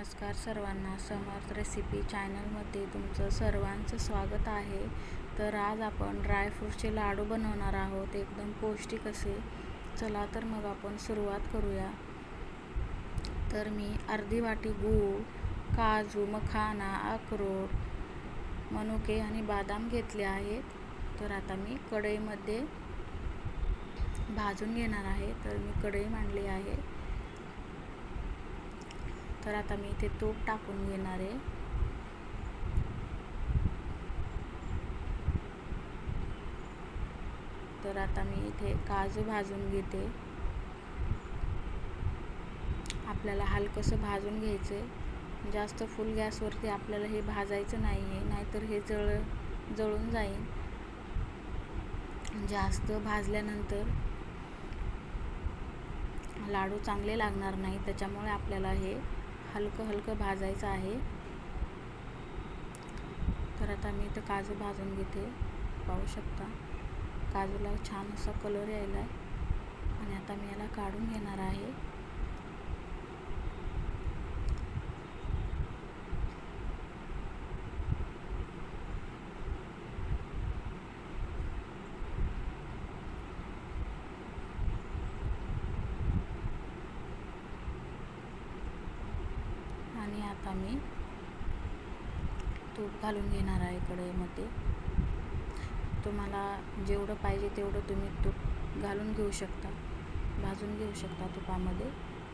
नमस्कार सर्वांना. समर्थ रेसिपी चॅनलमध्ये तुमचं सर्वांचं स्वागत आहे. तर आज आपण ड्रायफ्रूटचे लाडू बनवणार आहोत. एकदम पौष्टिक असे. चला तर मग आपण सुरुवात करूया. तर मी अर्धी वाटी गूळ काजू मखाना अक्रोड मनुके आणि बदाम घेतले आहेत. तर आता मी कढईमध्ये भाजून घेणार आहे. तर मी कढई मांडली आहे. तर आता मी इथे तूप टाकून घेणार आहे. तर आता मी इथे काजू भाजून घेते. आपल्याला हलकंसं भाजून घ्यायचं आहे जास्त फुल गॅसवरती आपल्याला हे भाजायचं नाही आहे नाहीतर हे जळ जळून जाईल. जास्त भाजल्यानंतर लाडू चांगले लागणार नाही त्याच्यामुळे आपल्याला हे हलकं हलकं भाजायचं आहे. तर आता मी इथं काजू भाजून घेते. पाहू शकता. काजूला छान असा कलर यायला आहे आणि आता मी याला काढून घेणार आहे. आणि आता मी तूप घालून घेणार आहे कढईमध्ये. तुम्हाला जेवढं पाहिजे तेवढं तुम्ही तूप घालून घेऊ शकता भाजून घेऊ शकता तुपामध्ये.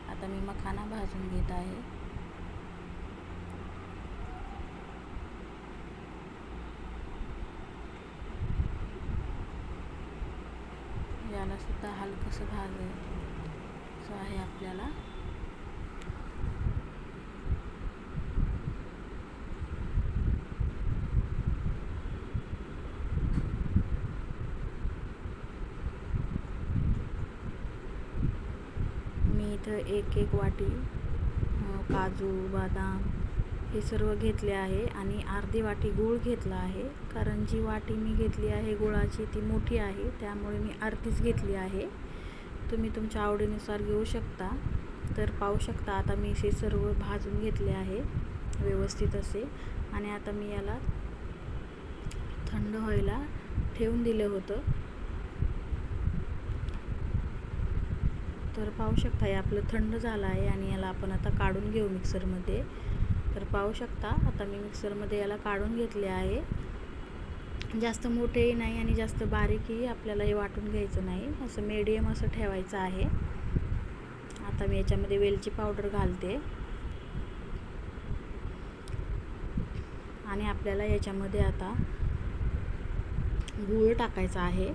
आता मी मखाना भाजून घेत आहे. यालासुद्धा हलकंसं भाजायचं आहे आपल्याला मी इथं एक एक वाटी काजू बदाम हे सर्व घेतले आहे आणि अर्धी वाटी गूळ घेतला आहे. कारण जी वाटी मी घेतली आहे गुळाची ती मोठी आहे त्यामुळे मी अर्धीच घेतली आहे. तुम्ही तुमच्या आवडीनुसार घेऊ शकता. तर पाहू शकता आता मी हे सर्व भाजून घेतले आहे व्यवस्थित असे. आणि आता मी याला थंड व्हायला ठेवून दिलं होतं. तर पाहू शकता हे आपलं थंड झालं आहे आणि याला आपण आता काढून घेऊ मिक्सरमध्ये. तर पाहू शकता आता मी मिक्सरमध्ये याला काढून घेतले आहे. जास्त मोठेही नाही आणि जास्त बारीकही आपल्याला हे वाटून घ्यायचं नाही. असं मीडियम असं ठेवायचं आहे. आता मी याच्यामध्ये वेलची पावडर घालते. आणि आपल्याला याच्यामध्ये आता गूळ टाकायचा आहे.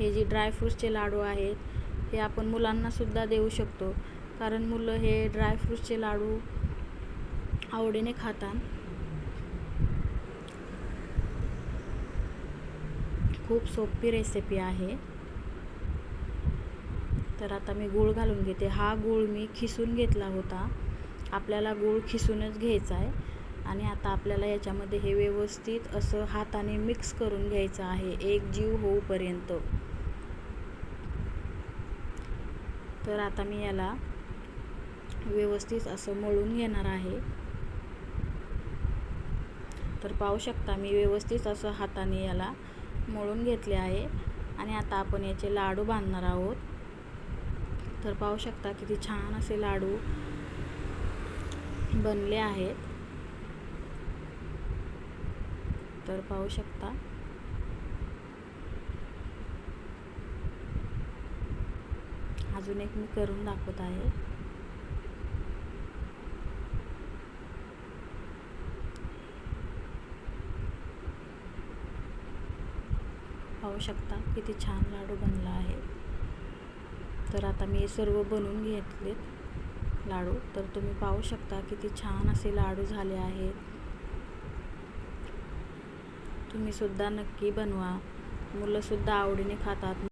हे जे ड्रायफ्रूट्सचे लाडू आहेत हे आपण मुलांनासुद्धा देऊ शकतो. कारण मुलं हे ड्रायफ्रूट्सचे लाडू आवडीने खातात. खूप सोपी रेसिपी आहे. तर आता मी गूळ घालून घेते. हा गूळ मी खिसून घेतला होता. आपल्याला गूळ खिसूनच घ्यायचा आहे. आणि आता आपल्याला याच्यामध्ये हे व्यवस्थित असं हाताने मिक्स करून घ्यायचं आहे. एक जीव होऊपर्यंत. तर आता मी याला व्यवस्थित असं मळून घेणार आहे. तर पाहू शकता मी व्यवस्थित असं हाताने याला मळून घेतले आहे. आणि आता आपण याचे लाडू बांधणार आहोत. तर पाहू शकता किती छान असे लाडू बनले आहेत. तर पाहू शकता. अजून एक मी करून दाखवत आहे. पाहू शकता किती छान लाडू बनला आहे. तर आता मी सर्व बनवून घेतलेत लाडू. तर तुम्ही पाहू शकता किती छान असे लाडू झाले आहेत. तुम्ही सुद्धा नक्की बनवा. मुलंसुद्धा आवडीने खातात.